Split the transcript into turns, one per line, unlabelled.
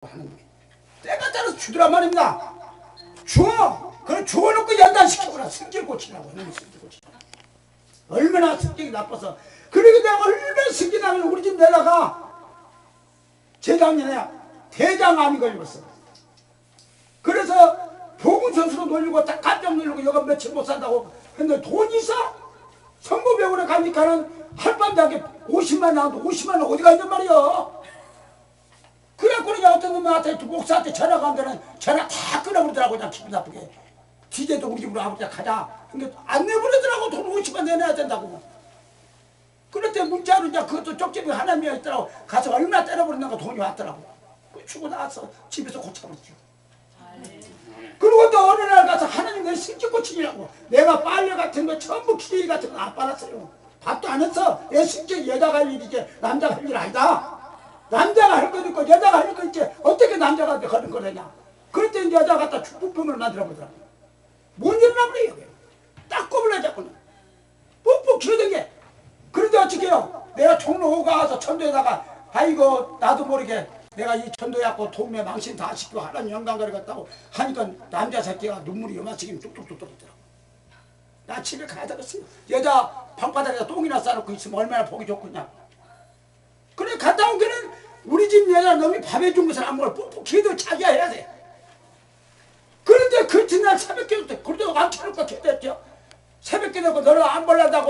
하는 거예요. 때가 따라서 주더란 말입니다. 주어, 그걸 주어놓고 연단시켜보라. 성질 고치라고. 너무 성질 고치라. 얼마나 성격이 나빠서. 그러게 내가 얼마나 성질 나면 우리 집 내다가 재작년에 대장암이 걸렸어. 그래서 보건소수로 놀리고 딱 깜짝 놀리고 여가 며칠 못 산다고 근데 돈이 있어? 선거병원에 가니까는 할밤대하게 50만 나와도 50만 원 어디 가 있단 말이야 그래갖고 그냥 어떤 놈한테 목사한테 전화가 안 되는 전화 다 끊어버리더라고 그냥 기분 나쁘게. 지제도 우리 집으로 아버지가 가자. 근데 안 내보내더라고. 돈 50만 내놔야 된다고. 그럴 때 문자로 이제 그것도 쪽집이 하나면 있더라고. 가서 얼마 때려버린다고 돈이 왔더라고. 그 주고 나와서 집에서 고쳐버렸죠 그리고 또 어느 날 가서 하나님 내 승질 고치려고. 내가 빨래 같은 거 전부 기레기 같은 거 안 빨았어요. 밥도 안 했어 내 승질 여자가 할 일이지. 남자가 할 일 아니다 남자가 할 것도 있고 여자가 할 거 있지 어떻게 남자가 그런 거냐. 그럴 때 여자가 갖다 축복품을 만들어 보더라고. 못 일어나 버려요. 딱 꼽을래 자꾸는 뻑뻑 키우던게. 그런데 어떻게 해요? 내가 종로 가서 천도에다가 아이고 나도 모르게 내가 이 천도 약고 동네 망신 다 시키고 하나님 영광거리 갔다고 하니까 남자 새끼가 눈물이 요만치긴 뚝뚝뚝 떨어지더라고. 나 집에 가야 되겠어요. 여자 방바닥에다 똥이나 싸놓고 있으면 얼마나 보기 좋겠냐. 그래 갔다 온 게는 우리 집 여자 놈이 밥 해 준 것을 안 먹을 뻑뻑 키도 자기가 해야 돼. 그런데 그 전날 새벽에 그래도 안 차릴 거 됐죠. 새벽에 되고 너를 안 벌란다고